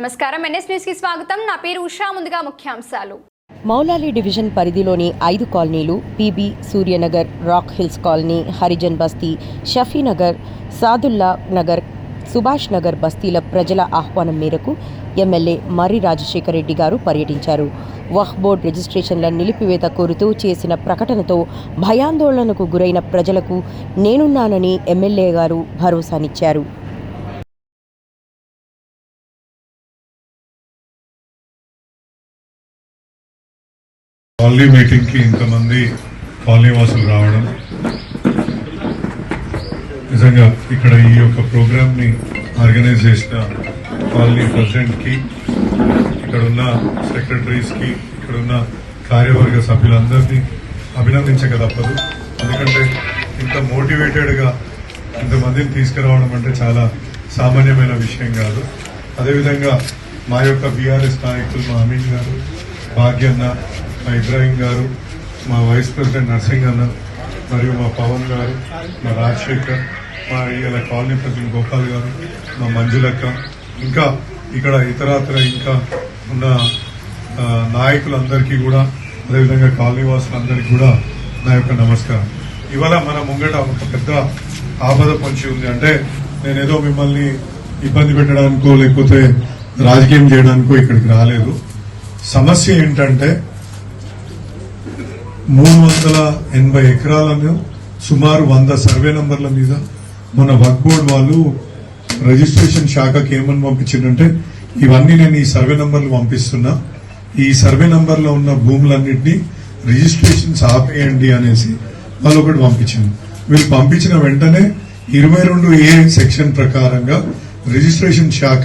నమస్కారం. ఎన్ఎస్ న్యూస్కి స్వాగతం. నా పేరు ఉషా. ముందుగా ముఖ్యాంశాలు. మౌలాలి డివిజన్ పరిధిలోని ఐదు కాలనీలు PB Suryanagar rock hills colony Harijan Basti Shafinagar Sadullah Nagar Subhash Nagar బస్తీల ప్రజల ఆహ్వానం మేరకు ఎమ్మెల్యే మర్రి రాజశేఖర రెడ్డి గారు పర్యటించారు. వహ్ బోర్డ్ రిజిస్ట్రేషన్ల నిలిపివేత కోరుతూ చేసిన ప్రకటనతో భయాందోళనకు గురైన ప్రజలకు నేనున్నానని ఎమ్మెల్యే గారు భరోసానిచ్చారు. కాలనీ మీటింగ్కి ఇంతమంది కాలనీ వాసులు రావడం. నిజంగా ఇక్కడ ఈ యొక్క ప్రోగ్రామ్ని ఆర్గనైజ్ చేసిన కాలనీ ప్రెసిడెంట్కి ఇక్కడ ఉన్న సెక్రటరీస్కి ఇక్కడ ఉన్న కార్యవర్గ సభ్యులందరినీ అభినందించక తప్పదు. ఎందుకంటే ఇంత మోటివేటెడ్గా ఇంతమందిని తీసుకురావడం అంటే చాలా సామాన్యమైన విషయం కాదు. అదేవిధంగా మా యొక్క బీఆర్ఎస్ నాయకులు మా అమీన్ గారు భాగ్యన్న మా ఇబ్రాహీం గారు మా వైస్ ప్రెసిడెంట్ నర్సింగ్ అన్న మరియు మా పవన్ గారు మా రాజశేఖర్ మా ఇలా కాలనీ ప్రెసిడెంట్ గోపాల్ గారు మా మంజులక్క ఇంకా ఇక్కడ ఇతరాతర ఇంకా ఉన్న నాయకులందరికీ కూడా అదేవిధంగా కాలనీ వాసులందరికీ కూడా నా యొక్క నమస్కారం. ఇవాళ మన ముంగట ఒక పెద్ద ఆపద పొంచి ఉంది. అంటే నేనేదో మిమ్మల్ని ఇబ్బంది పెట్టడానికో లేకపోతే రాజకీయం చేయడానికో ఇక్కడికి రాలేదు. సమస్య ఏంటంటే మూడు వందల ఎనభై ఎకరాలను సుమారు వంద సర్వే నంబర్ల మీద మన వర్క్ బోర్డ్ వాళ్ళు రిజిస్ట్రేషన్ శాఖకి ఏమని పంపించిందంటే ఇవన్నీ నేను ఈ సర్వే నంబర్లు పంపిస్తున్నా. ఈ సర్వే నంబర్లో ఉన్న భూములన్నింటినీ రిజిస్ట్రేషన్స్ ఆపేయండి అనేసి వాళ్ళు ఒకటి పంపించింది. వీళ్ళు పంపించిన వెంటనే ఇరవై రెండు ఏ సెక్షన్ ప్రకారంగా రిజిస్ట్రేషన్ శాఖ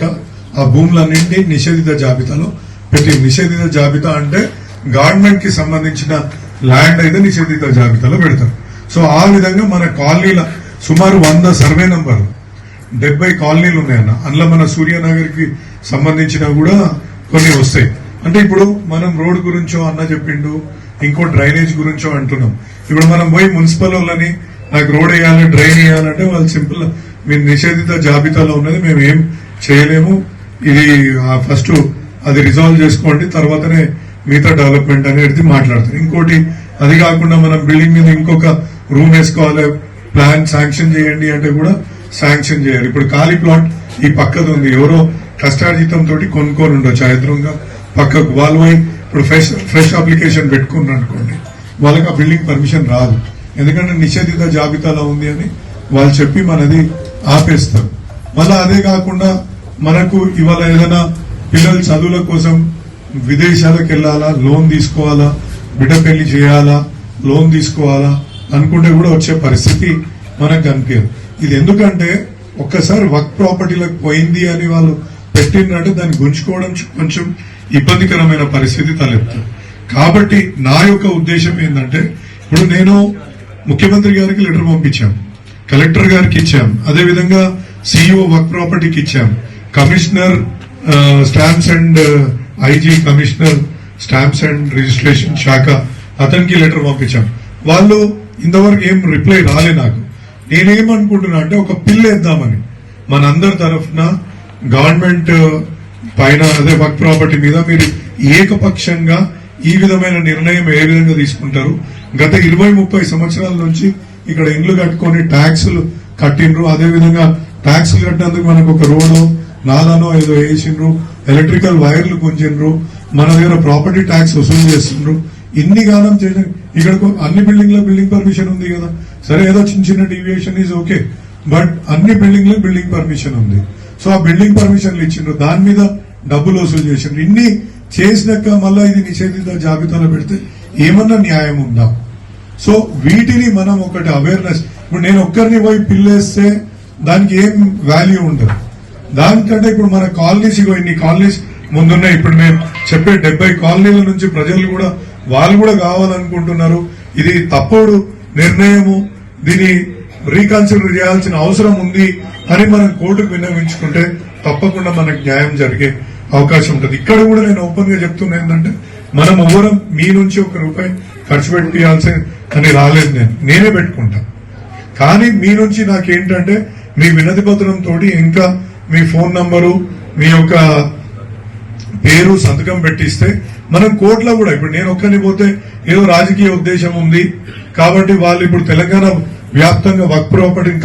ఆ భూములన్నింటినీ నిషేధిత జాబితాలో పెట్టి నిషేధిత జాబితా అంటే గవర్నమెంట్కి సంబంధించిన ల్యాండ్ అయితే నిషేధిత జాబితాలో పెడతారు. సో ఆ విధంగా మన కాలనీల సుమారు వంద సర్వే నంబర్లు డెబ్బై కాలనీలు ఉన్నాయన్న. అందులో మన సూర్యనగర్కి సంబంధించిన కూడా కొన్ని వస్తాయి. అంటే ఇప్పుడు మనం రోడ్ గురించో అన్న చెప్పిండు ఇంకో డ్రైనేజ్ గురించో అంటున్నాం. ఇప్పుడు మనం పోయి మున్సిపల్ వాళ్ళని నాకు రోడ్ వేయాలి డ్రైన్ వేయాలంటే వాళ్ళు సింపుల్ మీరు నిషేధిత జాబితాలో ఉన్నది మేము ఏం చేయలేము. ఇది ఫస్ట్ అది రిజాల్వ్ చేసుకోండి తర్వాతనే మిగతా డెవలప్మెంట్ అనేది మాట్లాడతారు. ఇంకోటి అది కాకుండా మనం బిల్డింగ్ మీద ఇంకొక రూమ్ వేసుకోవాలి ప్లాన్ శాంక్షన్ చేయండి అంటే కూడా శాంక్షన్ చేయాలి. ఇప్పుడు ఖాళీ ప్లాట్ ఈ పక్కది ఉంది. ఎవరో కష్టార్జితం తోటి కొనుక్కొని ఉండొచ్చు ఆ ఎదురుగా పక్కకు వాళ్ళు ఇప్పుడు ఫ్రెష్ ఫ్రెష్ అప్లికేషన్ పెట్టుకున్నారు అనుకోండి వాళ్ళకి ఆ బిల్డింగ్ పర్మిషన్ రాదు. ఎందుకంటే నిషేధిత జాబితాలో ఉంది అని వాళ్ళు చెప్పి మనది ఆపేస్తారు. మళ్ళీ అదే కాకుండా మనకు ఇవాళ ఏదైనా పిల్లల చదువుల కోసం విదేశాలకు వెళ్ళాలా? లోన్ తీసుకోవాలా? బిడ్డ పెళ్ళి చేయాలా? లోన్ తీసుకోవాలా? అనుకుంటే కూడా వచ్చే పరిస్థితి మనకు కనిపించదు. ఇది ఎందుకంటే ఒక్కసారి వర్క్ ప్రాపర్టీలకు పోయింది అని వాళ్ళు పెట్టిందంటే దాన్ని గుంజుకోవడం కొంచెం ఇబ్బందికరమైన పరిస్థితి తలెత్తుంది కాబట్టి నా యొక్క ఉద్దేశం ఏంటంటే ఇప్పుడు నేను ముఖ్యమంత్రి గారికి లెటర్ పంపించాం కలెక్టర్ గారికి ఇచ్చాం అదేవిధంగా సిఇఓ వర్క్ ప్రాపర్టీకి ఇచ్చాం commissioner stamps and IG commissioner stamps and registration శాఖ అతనికి లెటర్ పంపించాం. వాళ్ళు ఇంతవరకు ఏం రిప్లై రాలే నాకు. నేనేమనుకుంటున్నా అంటే ఒక పిల్ వేద్దామని. మనందరి తరఫున గవర్నమెంట్ పైన అదే వర్క్ ప్రాపర్టీ మీద మీరు ఏకపక్షంగా ఈ విధమైన నిర్ణయం ఏ విధంగా తీసుకుంటారు? గత ఇరవై ముప్పై సంవత్సరాల నుంచి ఇక్కడ ఇండ్లు కట్టుకొని ట్యాక్సులు కట్టిండ్రు. అదే విధంగా ట్యాక్సులు కట్టినందుకు మనకు ఒక రోడ్డు నాలానో ఏదో వేసిండ్రు. ఎలక్ట్రికల్ వైర్లు గుంజిండ్రు మన దగ్గర ప్రాపర్టీ ట్యాక్స్ వసూలు చేస్తుండ్రు. ఇన్ని గానం చేసిన ఇక్కడ అన్ని బిల్డింగ్లో బిల్డింగ్ పర్మిషన్ ఉంది కదా. సరే ఏదో చిన్న చిన్న డీవియేషన్ ఈజ్ ఓకే బట్ అన్ని బిల్డింగ్లో బిల్డింగ్ పర్మిషన్ ఉంది. సో ఆ బిల్డింగ్ పర్మిషన్లు ఇచ్చిండ్రు. దాని మీద డబ్బులు వసూలు చేసిండ్రు. ఇన్ని చేసినాక మళ్ళా ఇది నిషేధిత జాబితాలో పెడితే ఏమన్నా న్యాయం ఉందా? సో వీటిని మనం ఒకటి అవేర్నెస్ ఇప్పుడు నేను ఒక్కరిని పోయి పిల్లేస్తే దానికి ఏం వాల్యూ ఉండదు. దానికంటే ఇప్పుడు మన కాలనీస్ ఇగో ఇన్ని కాలనీస్ ముందున్నాయి. ఇప్పుడు మేము చెప్పే డెబ్బై కాలనీల నుంచి ప్రజలు కూడా వాళ్ళు కూడా కావాలనుకుంటున్నారు. ఇది తప్పుడు నిర్ణయము. దీన్ని రీకన్సిడర్ చేయాల్సిన అవసరం ఉంది అని మనం కోర్టుకు విన్నవించుకుంటే తప్పకుండా మనకు న్యాయం జరిగే అవకాశం ఉంటుంది. ఇక్కడ కూడా నేను ఓపెన్గా చెప్తున్నా ఏంటంటే మనం ఎవరం మీ నుంచి ఒక రూపాయి ఖర్చు పెట్టాల్సి అని రాలేదు నేను. నేనే పెట్టుకుంటా. కానీ మీ నుంచి నాకేంటంటే మీ వినతి పత్రం తోటి ఇంకా మీ ఫోన్ నంబరు మీ యొక్క పేరు సంతకం పెట్టిస్తే మనం కోర్టులో కూడా ఇప్పుడు నేను ఒక్కని పోతే ఏదో రాజకీయ ఉద్దేశం ఉంది. కాబట్టి వాళ్ళు ఇప్పుడు తెలంగాణ వ్యాప్తంగా వక్ ప్రాపర్టీని